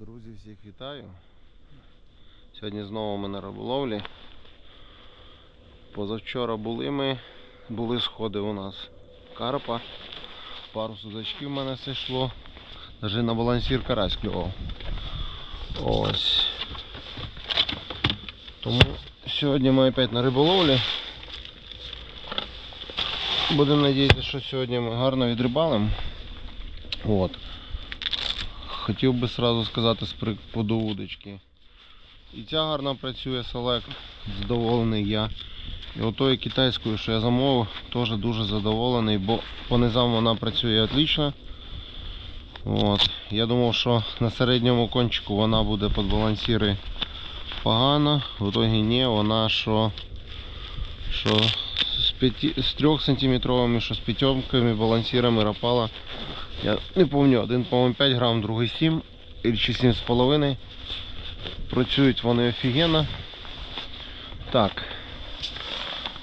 Друзі, всіх вітаю. Сьогодні знову ми на риболовлі. Позавчора були ми, були сходи у нас карпа. Пару судачків в мене все йшло. Навіть на балансір карась клював. Ось. Тому сьогодні ми опять на риболовлі. Будемо надіятися, що сьогодні ми гарно відрибалимо. Хотів би сразу сказати з приводу удочки. І ця гарно працює селект, задоволений я. І отою китайською, що я замовив, теж дуже задоволений, бо по низам вона працює отлично. От. Я думав, що на середньому кончику вона буде під балансіри погано. В итоге ні, вона що, що з, 3 сантиметровими, що з п'ятьомками балансірами рапала. Я не пам'ятаю, один, по-моєму, 5 грам, другий 7 чи 7,5. Працюють вони офігенно. Так.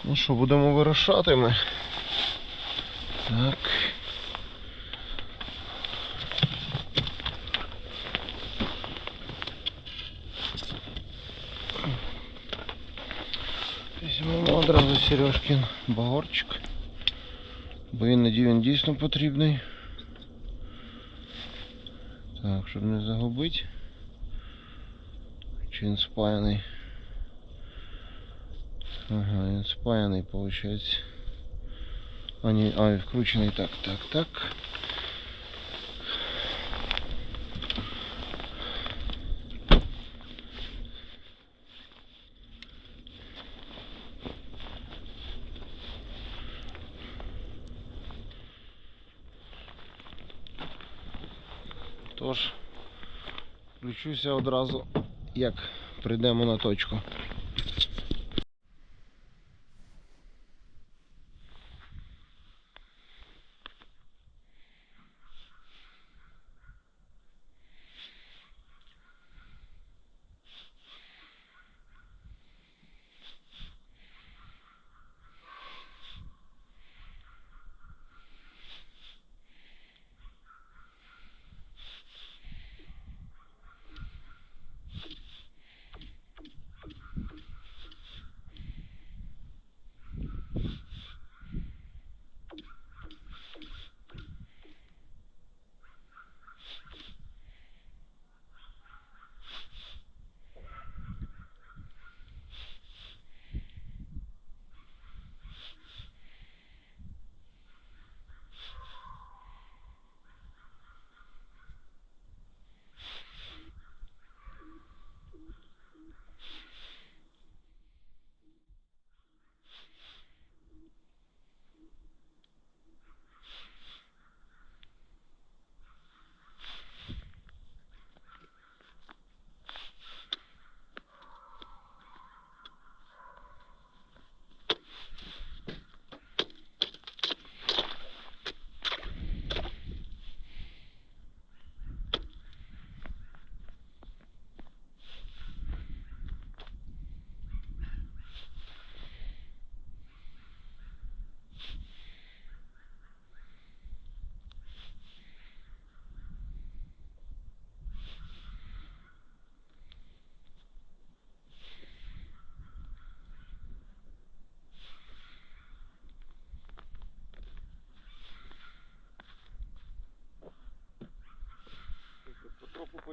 Ну що, будемо вирушати ми. Так. Візьмемо одразу Сережкин багорчик. Бо іноді він дійсно потрібний. Так, щоб не загубити. Чи він спаяний? Ага, він спаяний, виходить. А, ні, а, вкручений так, так, так. Включуся одразу, як прийдемо на точку.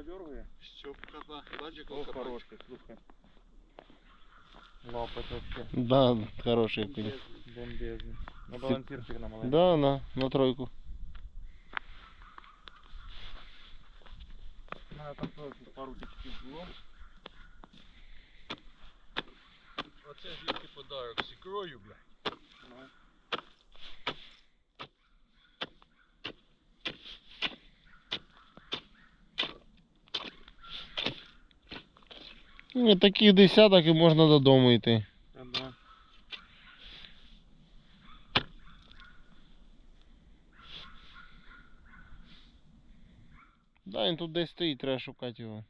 Потроху подергає. Щепка на бачик, О, хороший, слухай. Лапать вообще. Да, хороший окунь. Бомбезный. Бомбезный. На балансирчик на маленький. Да, на, на тройку. У мене там теж пару тичків було. Оце звідки подарок з ікрою, блядь. Ну. Ну, таких десяток і можна додому йти. Та да. Да, він тут десь стоїть, треба шукати його.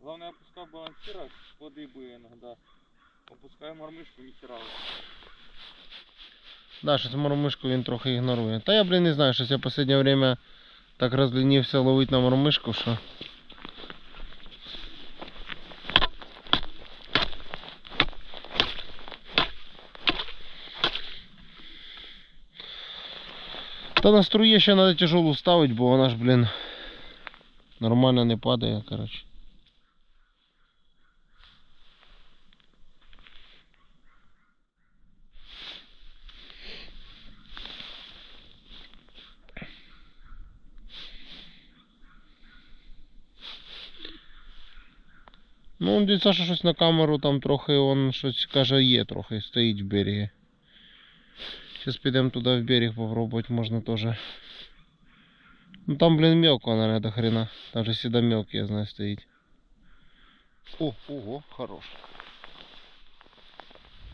Главное опускав балансира, воды бы иногда. Опускаем мормышку, не херало. Да, щось мормишку він трохи ігнорує. Та я, блін, не знаю, щось я в останнє время так розлінився ловити на мормишку, що. Та на струє ще треба тяжелу ставити, бо вона ж, блін, нормально не падає, коротше. Ну, дід Саша щось на камеру там трохи, он щось каже, є трохи, стоїть в берегі. Зараз підемо туди в берег попробувати можна теж. Ну там, блин, мелко, наверное, до хрена. Там же всегда мелкий, я знаю, стоит. О, ого, хорош.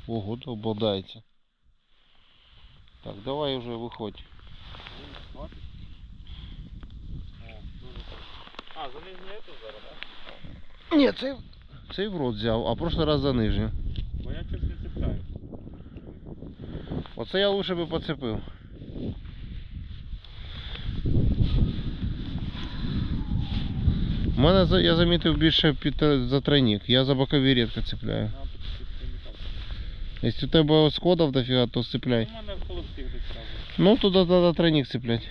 Ого, то обладаете. Так, давай уже выходь. О, дуже так. А, за нижнє це зараз, так? Ні, цей, цей в рот взяв, а прошлый раз за нижню. Бо я щось не цепляю. Оце я лучше би поцепив. У мене за- я замітив більше під е, за тройник. Я за бокові рідко цепляю. На, тут підстрімікав. Якщо у тебе складов дофіга, то цепляй. У мене в холостих десь разом. Ну, туда треба тройник цеплять.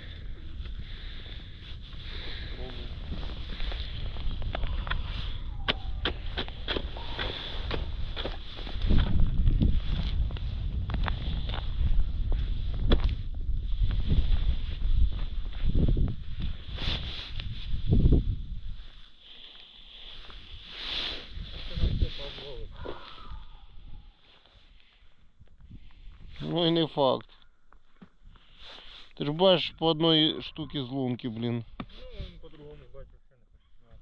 Ну і не факт. Ти ж бачиш по одной штуке з лунки, блін. Ну, він по-другому бачив, що не починає.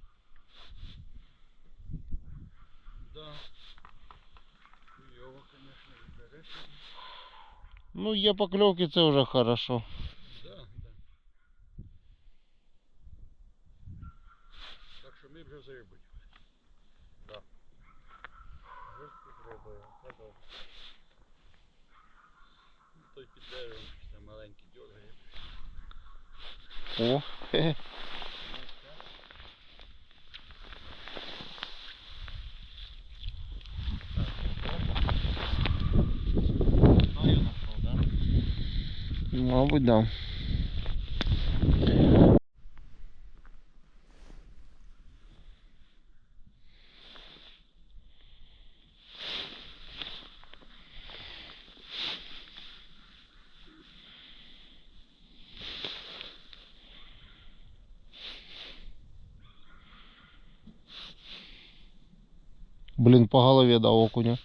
Да. Хуйово, конечно, береш. Ну, є покльовки, це вже хорошо. Да, да. Так що ми вже з Що там маленький дергає. О, хе-хе. Мабуть, да. Блин, по голове дал окуня.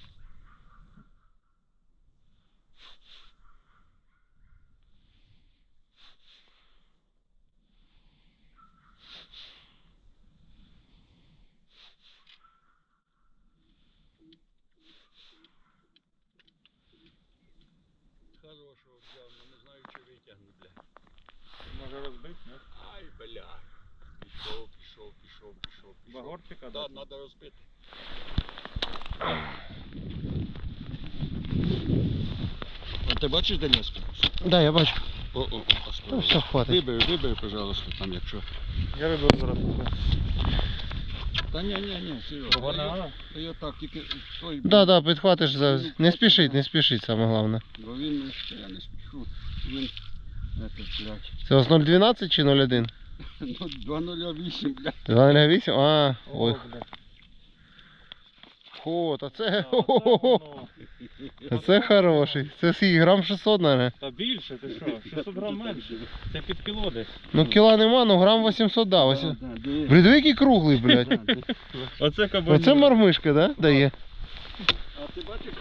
Хорошого взяв, але не знаю, чи витягну, бля. Може розбити, не? Ай, бля. Пішов, пішов, пішов, пішов, пішов. Багорчика Да, дати? треба розбити. А ти бачиш Дениску? Да, я бачу. О, о, що? Ну, все, хватить. Вибери, вибери, пожалуйста, там якщо. Я рибу зараз. Та ні, ні, ні, Серега. Не треба? Та я так, тільки той, Да, да, підхватиш за. Не спішить, не спішить, саме головне. бо він ще я не спішу. Він, это, блядь, Це у вас 012 чи 01? ну, 208, блядь. 208? А, ой. блядь. О, та це. А, це воно. Та це хороший. Це скільки грам 600, наверное. Та більше, ти що? 600 грам менше. Це під кіло десь. Ну кіла нема, ну грам 800 да. Ось. Блін, диви, який круглий, блядь. Оце кабанів. Оце мормишка, да? Дає. А ти бачиш,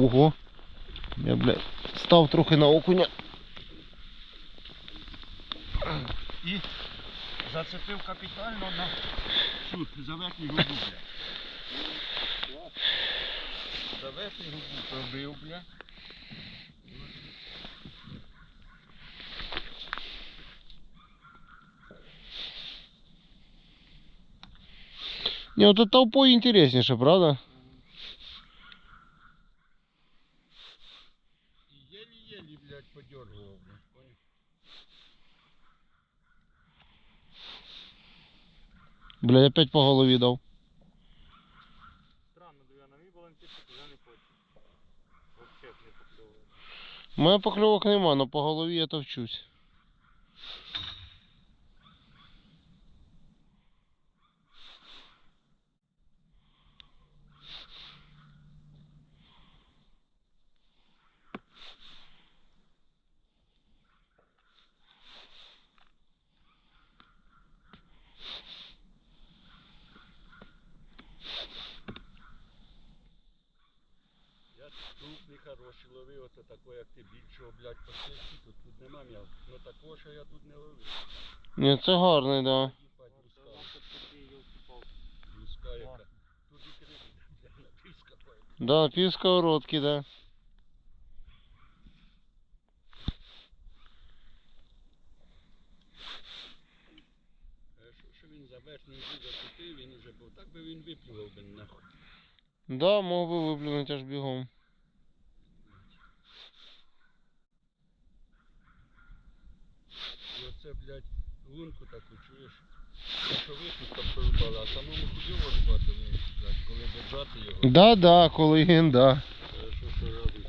Ого. Я, блядь, став трохи на окуня. І зацепив капітально на цю за верхню губу, бля. За верхню губу пробив, бля. Не, вот толпой интереснейше, правда? єлі-єлі, блядь, подергував, блядь, поняв? Блядь, опять по голові дав. У мене покльовок нема, але по голові я товчусь. Я крупний, хороший ловив, ото такого, як ти більшого, блядь, посильки, тут, тут нема м'яса. Ну такого, що я тут не ловив. Ні, це гарний, да. Їбать, тут луска яка. Тут і крик, блядь, на піска пойде. Да, пів сковородки, да. Е, Що, що він за верхній зуб закупив, він уже був. Так би він виплював би нахуй. Да, мог би виплюнути аж бігом. І оце, блядь, лунку таку чуєш. А самому худово рубати блядь, коли держати його. Да, да, коли він, да. Хорошо, що разом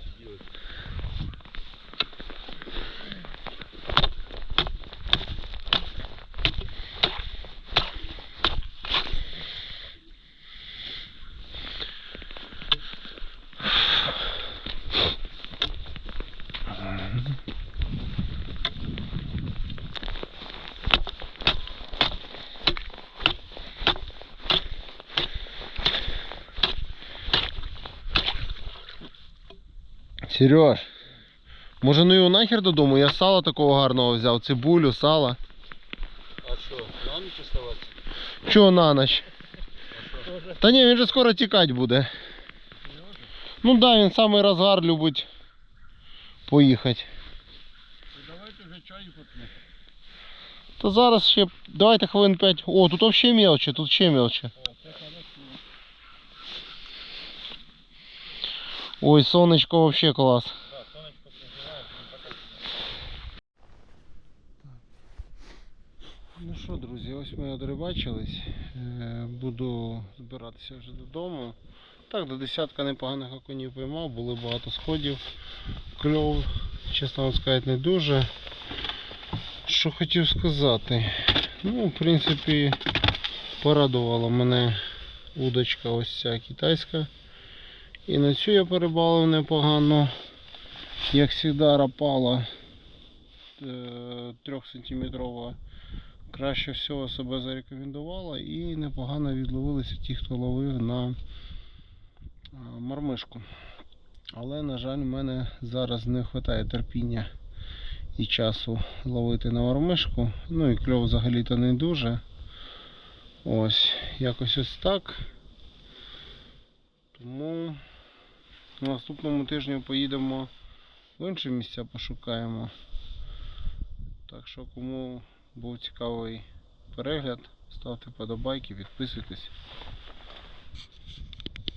Сереж, може ну його нахер додому? Я сала такого гарного взяв, цибулю, сала. А що, на ніч оставатися? Чого на ніч? Та ні, він же скоро тікати буде. Ну да, він самий розгар любить поїхати. Ну, Давайте вже чаю поп'ємо. Та зараз ще давайте хвилин 5. О, тут взагалі мелче, тут ще мелче. О, це хорошо. Ой, сонечко вообще клас. Да, сонечко Ну що, друзі, ось ми одрибачились. Е, Буду збиратися вже додому. Так, до десятка непоганих окунів поймав, були багато сходів. Кльов, чесно вам сказати, не дуже. Що хотів сказати. Ну, в принципі, порадувала мене удочка ось ця китайська. І на цю я перебалив непогано. Як завжди, рапала 3 сантиметрова краще всього себе зарекомендувала і непогано відловилися ті, хто ловив на мармишку. Але, на жаль, в мене зараз не вистачає терпіння і часу ловити на мармишку. Ну і кльов взагалі-то не дуже. Ось, якось ось так. Тому на наступному тижні поїдемо в інші місця пошукаємо. Так що кому був цікавий перегляд, ставте подобайки, підписуйтесь.